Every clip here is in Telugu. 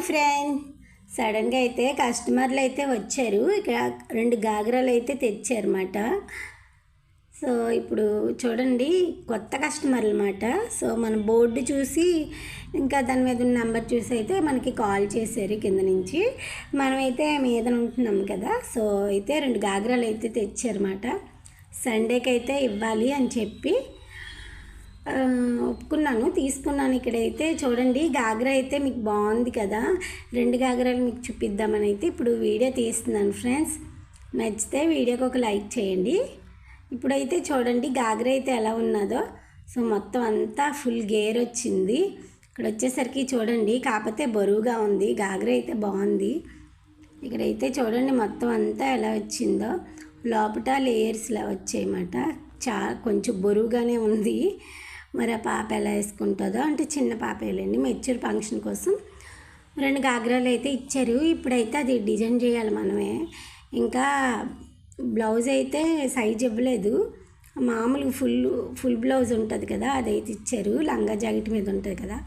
Hi friend. సడన్గా అయితే కస్టమర్లు అయితే వచ్చారు. ఇక్కడ రెండు గాగరాలు అయితే తెచ్చారన్నమాట. సో ఇప్పుడు చూడండి కొత్త కస్టమర్లు అనమాట సో మన బోర్డు చూసి ఇంకా దాని మీద ఉన్న నెంబర్ చూసి అయితే మనకి కాల్ చేశారు కింద నుంచి. మనమైతే మీద ఉంటున్నాం కదా. సో అయితే రెండు గాగరాలు అయితే తెచ్చారన్నమాట. సండేకి అయితే ఇవ్వాలి అని చెప్పి ఒప్పుకున్నాను తీసుకున్నాను ఇక్కడైతే. చూడండి గాగ్రా అయితే మీకు బాగుంది కదా. రెండు గాగ్రాలు మీకు చూపిద్దామని అయితే ఇప్పుడు వీడియో తీస్తున్నాను ఫ్రెండ్స్. నచ్చితే వీడియోకి ఒక లైక్ చేయండి. ఇప్పుడైతే చూడండి గాగ్రా అయితే ఎలా ఉన్నదో. సో మొత్తం అంతా ఫుల్ గేర్ వచ్చింది. ఇక్కడ వచ్చేసరికి చూడండి కాకపోతే బరువుగా ఉంది. గాగ్రా అయితే బాగుంది. ఇక్కడైతే చూడండి మొత్తం అంతా ఎలా వచ్చిందో. లోపల లేయర్స్లా వచ్చాయన్నమాట. చా కొంచెం బరువుగానే ఉంది. మరి ఆ పాప ఎలా వేసుకుంటుందో అంటే చిన్న పాప వెళ్ళండి. మెచ్యూర్ ఫంక్షన్ కోసం రెండు గాగ్రాలు అయితే ఇచ్చారు. ఇప్పుడైతే అది డిజైన్ చేయాలి మనమే. ఇంకా బ్లౌజ్ అయితే సైజ్ ఇవ్వలేదు. మామూలుగా ఫుల్ ఫుల్ బ్లౌజ్ ఉంటుంది కదా అదైతే ఇచ్చారు. లంగా జాకెట్ మీద ఉంటుంది కదా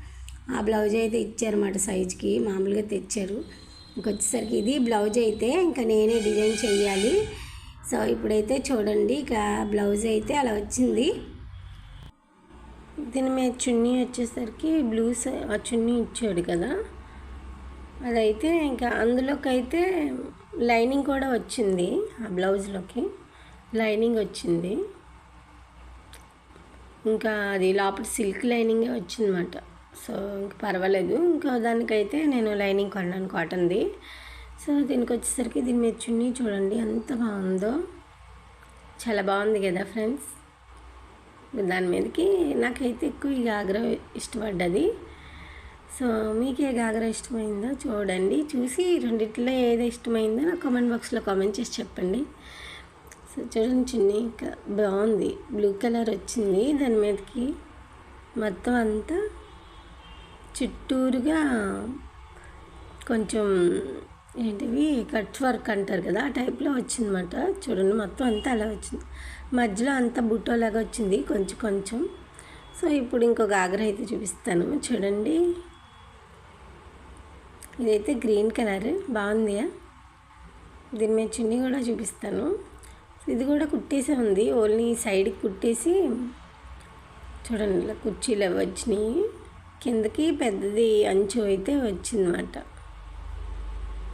ఆ బ్లౌజ్ అయితే ఇచ్చారన్నమాట సైజ్కి. మామూలుగా తెచ్చారు. ఇంకొచ్చేసరికి ఇది బ్లౌజ్ అయితే ఇంకా నేనే డిజైన్ చేయాలి. సో ఇప్పుడైతే చూడండి ఇక బ్లౌజ్ అయితే అలా వచ్చింది. దీని మీద చున్నీ వచ్చేసరికి బ్లూ ఆ చున్నీ ఇచ్చాడు కదా. అదైతే ఇంకా అందులోకైతే లైనింగ్ కూడా వచ్చింది ఆ బ్లౌజ్లోకి లైనింగ్ వచ్చింది. ఇంకా అది లోపల సిల్క్ లైనింగే వచ్చిందన్నమాట. సో ఇంకా పర్వాలేదు ఇంకా దానికైతే నేను లైనింగ్ కొన్నాను కాటన్ది. సో దీనికి వచ్చేసరికి దీని మీద చున్నీ చూడండి ఎంత బాగుందో. చాలా బాగుంది కదా ఫ్రెండ్స్. దాని మీదకి నాకైతే ఎక్కువ ఈ గాగ్రా ఇష్టపడ్డది. సో మీకు ఏ గాగ్రా ఇష్టమైందో చూడండి. చూసి రెండిట్లో ఏది ఇష్టమైందో నాకు కామెంట్ బాక్స్లో కామెంట్ చేసి చెప్పండి. సో చూడండి చిన్ని ఇంకా బాగుంది. బ్లూ కలర్ వచ్చింది. దాని మీదకి మొత్తం అంతా చుట్టూరుగా కొంచెం ఏంటివి? కట్ వర్క్ అంటారు కదా ఆ టైప్లో వచ్చిందన్నమాట. చూడండి మొత్తం అంతా అలా వచ్చింది. మధ్యలో అంతా బుట్టోలాగా వచ్చింది కొంచెం కొంచెం. సో ఇప్పుడు ఇంకొక ఆగ్రహ అయితే చూపిస్తాను. చూడండి. ఇదైతే గ్రీన్ కలర్. బాగుంది దీని మీద చున్నీ కూడా చూపిస్తాను. ఇది కూడా కుట్టేసే ఉంది. ఓన్లీ సైడ్కి కుట్టేసి చూడండి ఇలా కుర్చీలు అవి వచ్చినాయి. కిందకి పెద్దది అంచు అయితే వచ్చిందన్నమాట.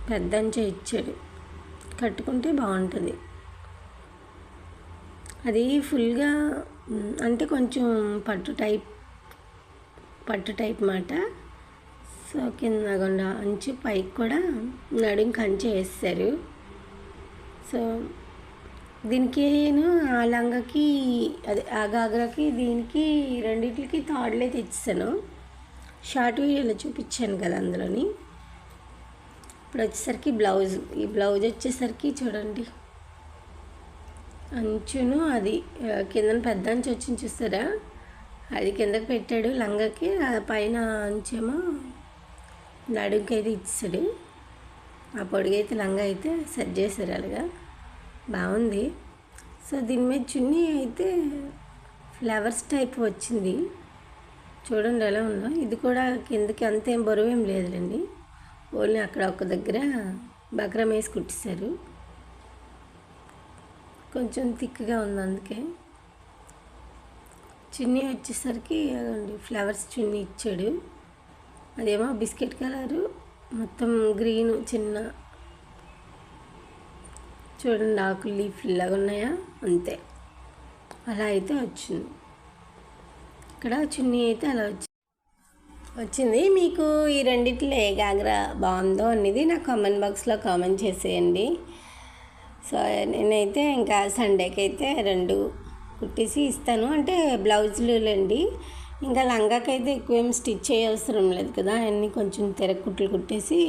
పెద్దంచే ఇచ్చాడు. కట్టుకుంటే బాగుంటుంది. అది ఫుల్గా అంటే కొంచెం పట్టు టైప్ పట్టు టైప్ మాట. సో కింద అంచు పైకి కూడా నడుం కంచె వేస్తారు. సో దీనికి నేను ఆ లంగకి అదే ఆ గాగ్రాకి దీనికి రెండింటికి థాడ్లే తెచ్చాను షార్ట్ వీడియోలో చూపించాను కదా అందులోని. ఇప్పుడు వచ్చేసరికి బ్లౌజ్. ఈ బ్లౌజ్ వచ్చేసరికి చూడండి. అంచును అది కింద కిందన పెద్ద అంచు వచ్చింది చూస్తారా అది కిందకి పెట్టాడు లంగకి పైన అంచేమో నడుంకి అయితే ఇచ్చాడు. ఆ పొడిగైతే లంగా అయితే సెట్ చేశారు అలాగా. బాగుంది. సో దీని మీద చున్నీ అయితే ఫ్లవర్స్ టైప్ వచ్చింది. చూడండి ఎలా ఉందో. ఇది కూడా కిందకి అంతేం బరువు ఏం లేదులేండి. ఓన్లీ అక్కడ ఒక దగ్గర బక్రం వేసి కుట్టిస్తారు. కొంచెం థిక్గా ఉంది అందుకే. చున్నీ వచ్చేసరికి అదండి ఫ్లవర్స్ చున్నీ ఇచ్చాడు. అదేమో బిస్కెట్ కలరు మొత్తం గ్రీన్ చిన్న. చూడండి ఆకులు లీఫ్ లాగా ఉన్నాయా? అంతే. అలా అయితే వచ్చింది. ఇక్కడ చున్నీ అయితే అలా వచ్చింది వచ్చింది. మీకు ఈ రెండిట్లో ఏ గాగ్రా బాగుందో అనేది నా కామెంట్ బాక్స్లో కామెంట్ చేసేయండి. సో నేనైతే ఇంకా సండేకి అయితే రెండు కుట్టేసి ఇస్తాను. అంటే బ్లౌజులండి ఇంకా లంగాకైతే ఎక్కువ ఏం స్టిచ్ చేయవసరం లేదు కదా. అన్నీ కొంచెం తెరక్ కుట్లు కుట్టేసి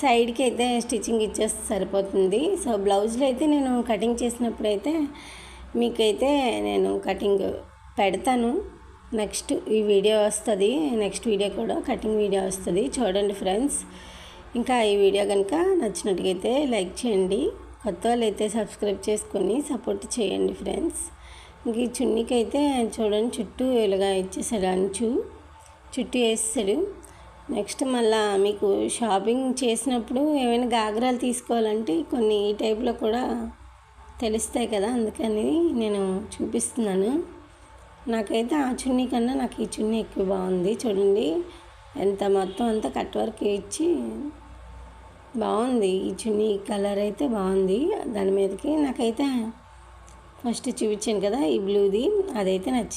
సైడ్కి అయితే స్టిచ్చింగ్ ఇచ్చేస్తే సరిపోతుంది. సో బ్లౌజులు అయితే నేను కటింగ్ చేసినప్పుడు అయితే మీకైతే నేను కటింగ్ పెడతాను. నెక్స్ట్ ఈ వీడియో వస్తుంది. నెక్స్ట్ వీడియో కూడా కటింగ్ వీడియో వస్తుంది. చూడండి ఫ్రెండ్స్. ఇంకా ఈ వీడియో కనుక నచ్చినట్టుగైతే లైక్ చేయండి. కొత్త వాళ్ళు అయితే సబ్స్క్రైబ్ చేసుకొని సపోర్ట్ చేయండి ఫ్రెండ్స్. ఇంక ఈ చున్నీకి అయితే చూడండి చుట్టూ ఇలాగా ఇచ్చేసాడు అంచు. చుట్టూ వేస్తాడు. నెక్స్ట్ మళ్ళా మీకు షాపింగ్ చేసినప్పుడు ఏమైనా గాగ్రాలు తీసుకోవాలంటే కొన్ని ఈ టైప్లో కూడా తెలుస్తాయి కదా. అందుకని నేను చూపిస్తున్నాను. నాకైతే ఆ చున్నీ కన్నా నాకు ఈ చున్నీ ఎక్కువ బాగుంది. చూడండి. ఎంత మొత్తం అంతా కట్ వర్క్ ఇచ్చి బాగుంది. ఈ చున్నీ కలర్ అయితే బాగుంది. దాని మీదకి నాకైతే ఫస్ట్ చూపించాను కదా ఈ బ్లూది. అదైతే నచ్చింది.